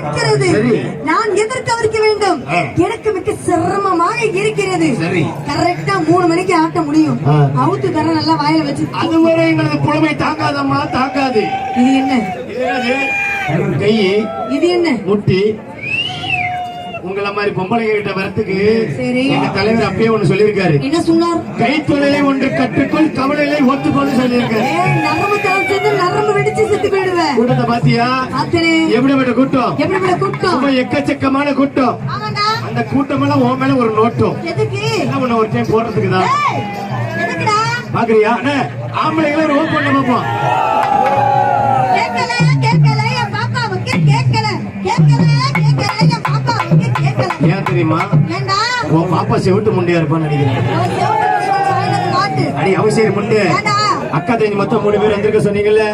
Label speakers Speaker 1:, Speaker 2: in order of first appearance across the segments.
Speaker 1: இருக்கிறது. நான் எதற்கு அவருக்கு வேண்டும். எனக்கு மிக சிரமமாக இருக்கிறது. கரெக்டா மூணு மணிக்கு ஆட்ட முடியும். அவுத்து கரை நல்லா வாயில வச்சு
Speaker 2: அதுவரை எங்களது புலமை தாங்காதம்மா தாங்காது.
Speaker 1: இது என்ன?
Speaker 2: கை
Speaker 1: இது என்ன?
Speaker 2: முட்டி. உங்கள மாதிரி பொம்பளைங்க கிட்ட வரத்துக்கு. எங்க தலைவர் அப்பயே ஒண்ணு சொல்லியிருக்காரு.
Speaker 1: என்ன சொன்னார்?
Speaker 2: கைத்தொழிலை ஒன்று கற்றுக்கொள் கவலையை ஒத்துக்கொண்டு சொல்லியிருக்காரு. கூட்டத்தை பாத்தியா? எப்படிப்பட்ட கூட்டம்?
Speaker 1: எப்படிப்பட்ட கூட்டம்?
Speaker 2: ரொம்ப எக்கச்சக்கமான கூட்டம். அந்த கூட்டம் எல்லாம் உன் மேல ஒரு நோட்டம். என்ன பண்ண ஒரு டைம்
Speaker 1: போடுறதுக்குதான்
Speaker 2: பாக்குறியா? ஆம்பளைங்கள ஒரு ஓப்பன் பண்ண பார்ப்போம் ஏன் தெரியுமா? உன் பாப்பா செவிட்டு முண்டையா இருப்பான்னு நினைக்கிறேன். அடி அவசியம் முண்டு. அக்கா தங்கி மொத்தம் மூணு பேர் வந்திருக்க சொன்னீங்கல்ல?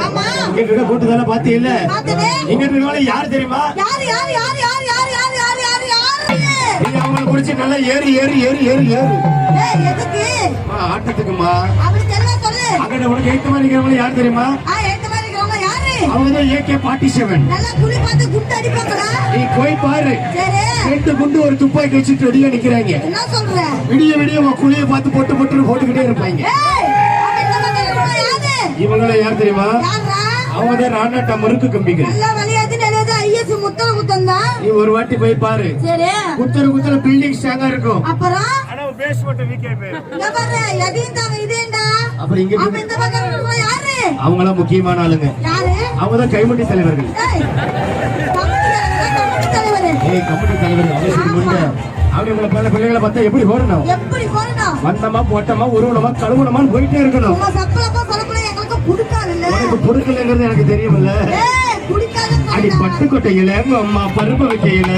Speaker 2: இங்கிட்டு இருக்க கூட்டு தானே
Speaker 1: பாத்தீங்க
Speaker 2: இல்ல இங்கிட்டு இருக்கவங்க யார் தெரியுமா? நீங்க அவங்களை குடிச்சு நல்லா ஏறி ஏறி ஏறி ஏறி ஏறு. ஆட்டத்துக்குமா அங்கிட்ட உனக்கு எய்த்து மாதிரி இருக்கிறவங்க யார் தெரியுமா? அவங்கதான் ஏகே பாட்டி செவன் நீ போய் பாரு. குண்டு ஒரு துப்பாக்கி வச்சுட்டு ரெடியா நிக்கிறாங்க. விடிய விடிய குழியை பார்த்து போட்டு போட்டு போட்டுக்கிட்டே இருப்பாங்க. இவங்களை யார் தெரியுமா? அவங்க தான் ராணாட்டா முறுக்கு கம்பிங்க ஒரு வாட்டி போய் பாரு. குத்தர குத்தர பில்டிங் ஸ்ட்ராங்கா இருக்கும்.
Speaker 1: அப்புறம்?
Speaker 2: அவங்களாம் முக்கியமான ஆளுங்க.
Speaker 1: அவங்கதான் கைமுட்டி
Speaker 2: தலைவர்கள். தலைவர் அவங்க உங்களை பல பிள்ளைகளை பார்த்தா எப்படி ஓடணும்? வந்தமா போட்டமா உருவனமா கழுவுனமா போயிட்டே இருக்கணும். பொறுக்கலங்கிறது எனக்கு
Speaker 1: தெரியவில்லை
Speaker 2: அடி பட்டுக்கொட்டையில அம்மா பருப்பு வைக்கையில.